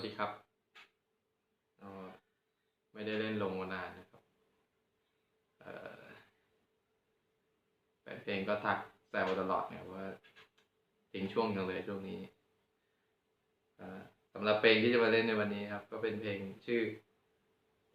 วัสดีครับอ่อไม่ได้เล่นลงมานานนะครับเอ่อแฟนเพลงก็ทักแซวตลอดเนี่ยว่าทิ้งช่วงจังเลยช่วงนี้สำหรับเพลงที่จะมาเล่นในวันนี้ครับ ก็เป็นเพลงชื่อ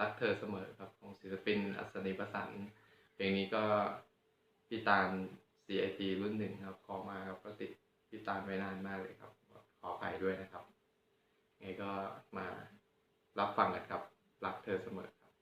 รักเธอเสมอครับของศิลปินอัศนีประสันเพลงนี้ก็พี่ตาล CIT รุ่นหนึ่งครับขอมาครับก็ติดพี่ตาลไว้นานมากเลยครับ ขออภัยด้วยนะครับ ไงก็มารับฟังกันครับ รักเธอเสมอครับ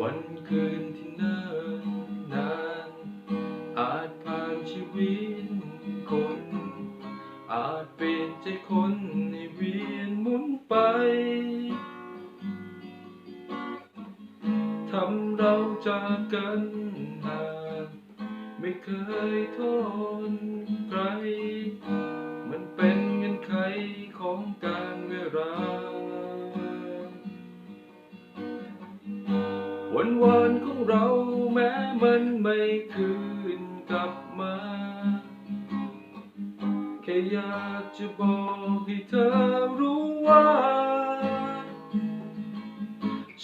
วันคืนที่นั้น จากกันห่างไม่เคยทษใคร มันเป็นเงื่อนไขของการเวลาวันวานของเราแม้มันไม่คืนกลับมา แค่อยากจะบอกให้เธอรู้ว่า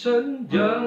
ฉันยัง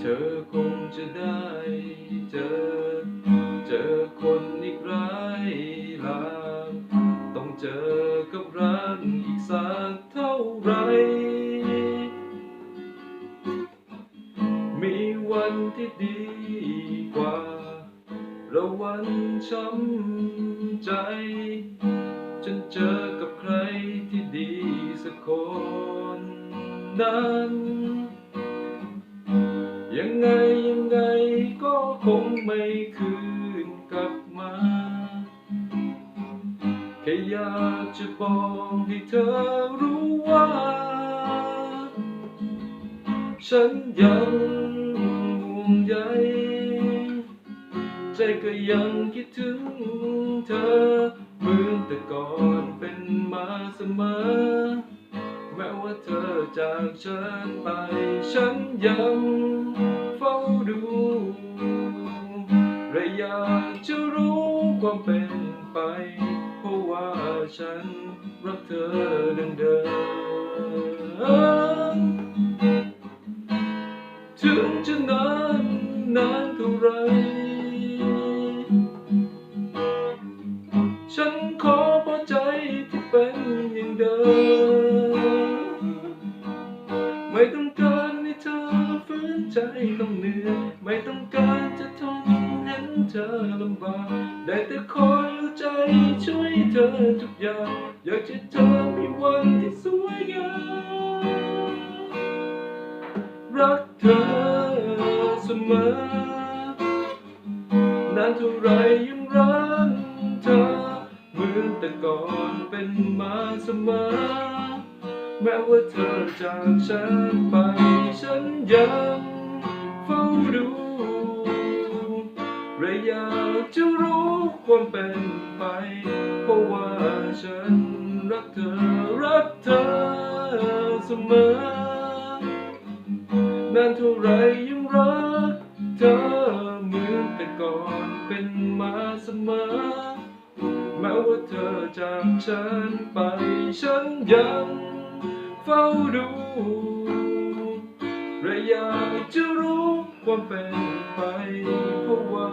เธอคงจะได้เจอ เจอคนอีกหลายหลากต้องเจอกับรักอีกสักเท่าไหรมีวันที่ดีกว่าและวันช้ำใจจนเจอกับใครที่ดีสักคนนั้น คืนกลับมาแค่อยากจะบอกให้เธอรู้ว่า ฉันยังห่วงใยใจก็ยังคิดถึงเธอเหมือนแต่ก่อนเป็นมาเสมอ แม้ว่าเธอจากฉันไป ฉันยังเฝ้าดู ความเป็นไป เพราะว่าฉันรักเธอดังเดิมถึงจะนานนานเท่าไร ใจช่วยเธอทุกอย่าง อยากจะเธอมีวันที่สวยงามรักเธอเสมอนานเท่าไรยังรักเธอเหมือนแต่ก่อนเป็นมาเสมอ แม้ว่าเธอจากฉันไปฉันยังเฝ้าดูและยากจะรู้ ความเป็นไป เพราะว่าฉันรักเธอ รักเธอเสมอนานเท่าไรยังรักเธอเหมือนแต่ก่อนเป็นมาเสมอ แม้ว่าเธอจากฉันไปฉันยังเฝ้าดูและอยากจะรู้ความเป็นไปเพราะว่า